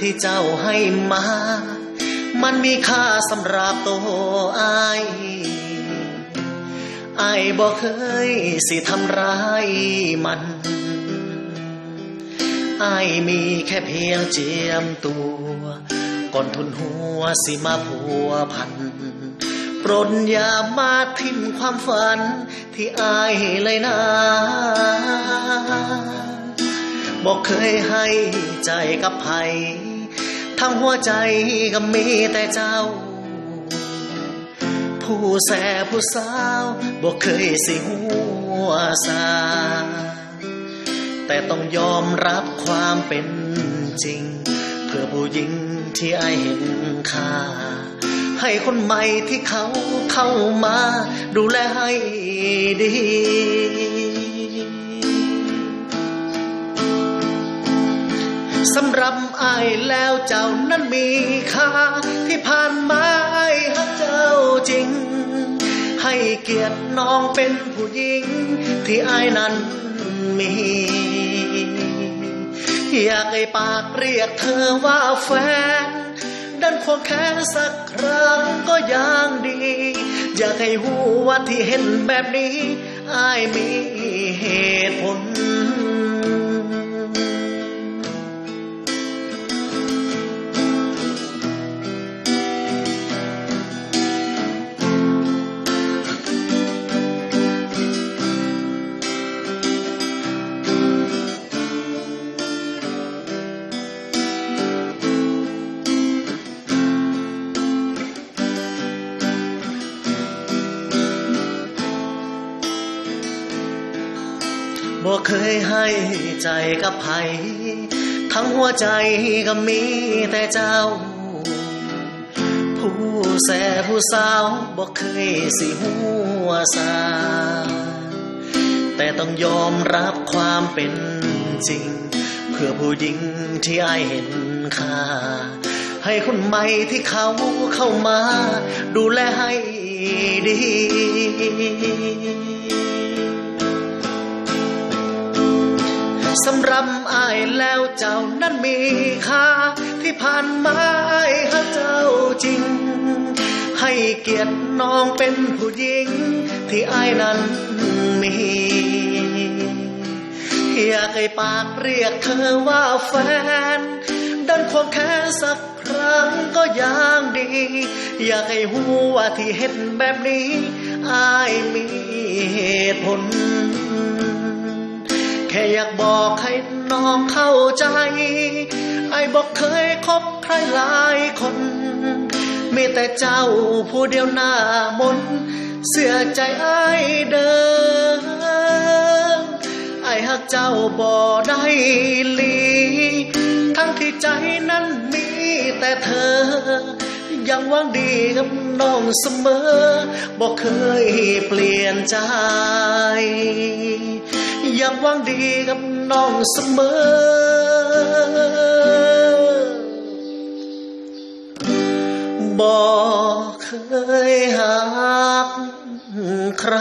ที่เจ้าให้มา มันมีค่าสำหรับตัวอายอบอกเคยสิทำร้ายมันไอมีแค่เพียงเจียมตัว ก่อนทุนหัวสิมาผัวพันปรนอย่ามาทิมความฝันที่อายเลยนะ บอกเคยให้ใจกับไผทั้งหัวใจก็มีแต่เจ้า ผู้แสผู้สาวบอกเคยสิหัวซาแต่ต้องยอมรับความเป็นจริง เพื่อผู้หญิงที่ไอเห็นค่าให้คนใหม่ที่เขาเข้ามา ดูแลให้ดี สำหรับอายแล้วเจ้านั้นมีค่า ที่ผ่านมาอายฮักเจ้าจริง ให้เกียรติน้องเป็นผู้หญิง ที่อายนั้นมี อยากให้ปากเรียกเธอว่าแฟน ดันควงแขนสักครั้งก็ยังดี อยากให้หูว่าที่เห็นแบบนี้อายมีเหตุผล บ่เคยให้ใจกับไผทั้งหัวใจก็มีแต่เจ้า ผู้แสผู้สาวบ่เคยสิหัวซาแต่ต้องยอมรับความเป็นจริง เพื่อผู้หญิงที่อายเห็นค่า ให้คนใหม่ที่เขาเข้ามา ดูแลให้ดี สำรับอายแล้วเจ้านั้นมีค่า ที่ผ่านมาอายหาเจ้าจริง ให้เกียรติน้องเป็นผู้หญิง ที่อายนั้นมีอยากให้ปากเรียกเธอว่าแฟน ดันควงแขนสักครั้งก็ยังดี อยากให้หูว่าที่เห็นแบบนี้อายมีเหตุผล ค่อยากบอกให้น้องเข้าใจ ไอ้บอกเคยคบใครหลายคน มีแต่เจ้าผู้เดียวหน้ามน เสื่อใจไอ้เดิมไอ้หักเจ้าบ่ได้ลี ทั้งที่ใจนั้นมีแต่เธอ ยังหวังดีกับน้องเสมอ บอกเคยเปลี่ยนใจ ยังหวังดีกับน้องเสมอ บอกเคยหักใคร